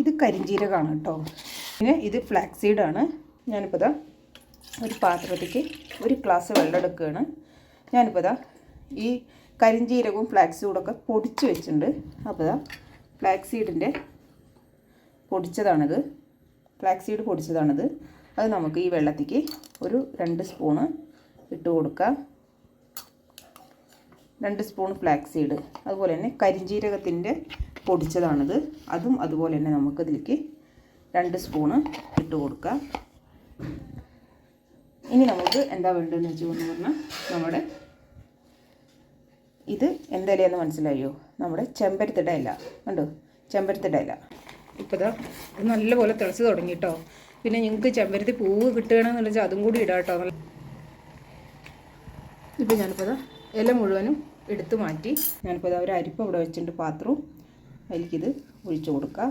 ഇത് കരിഞ്ജീരകമാണ് കേട്ടോ. പിന്നെ ഇത് ഫ്ലാക്സീഡാണ് ഞാനിപ്പോൾ ഇതാ ഒരു പാത്രത്തേക്ക് ഒരു ഗ്ലാസ് വെള്ളം എടുക്കുകയാണ്. ഞാനിപ്പോൾ ഇതാ ഈ കരിഞ്ജീരകവും ഫ്ലാക്സ് സീഡൊക്കെ പൊടിച്ച് വെച്ചിട്ടുണ്ട്. അപ്പോൾ ഇതാ ഫ്ലാക്സീഡിന്റെ പൊടിച്ചതാണിത്. Flaxseed seed പൊടിച്ചതാണിത്. അത് നമുക്ക് ഈ വെള്ളത്തേക്ക് ഒരു രണ്ട് സ്പൂണ് ഇട്ട് കൊടുക്കാം. രണ്ട് സ്പൂൺ ഫ്ലാക്സീഡ് സീഡ് അതുപോലെ തന്നെ കരിഞ്ജീരകത്തിന്റെ പൊടിച്ചതാണിത്. അതും അതുപോലെ തന്നെ നമുക്കതിലേക്ക് രണ്ട് സ്പൂണ് ഇട്ട് കൊടുക്കാം. ഇനി നമുക്ക് എന്താ വേണ്ടതെന്ന് വെച്ച് പറഞ്ഞാൽ നമ്മുടെ ഇത് എന്തലയെന്ന് മനസ്സിലായോ? നമ്മുടെ ചെമ്പരത്തിട ഇല. കണ്ടോ? ചെമ്പരത്തിട ഇല. ഇപ്പോൾ ഇതാ നല്ലപോലെ തിളച്ച് തുടങ്ങി കേട്ടോ പിന്നെ നിങ്ങൾക്ക് ചെമ്പരത്തി പൂവ് കിട്ടുകയാണെന്ന് വെച്ചാൽ അതും കൂടി ഇടാം കേട്ടോ ഇപ്പോൾ ഞാനിപ്പോൾ ഇല മുഴുവനും എടുത്തു മാറ്റി ഞാനിപ്പോൾ ഒരു അരിപ്പ ഇവിടെ വെച്ചിട്ടുണ്ട് പാത്രവും. അതിലേക്കിത് ഒഴിച്ചു കൊടുക്കാം.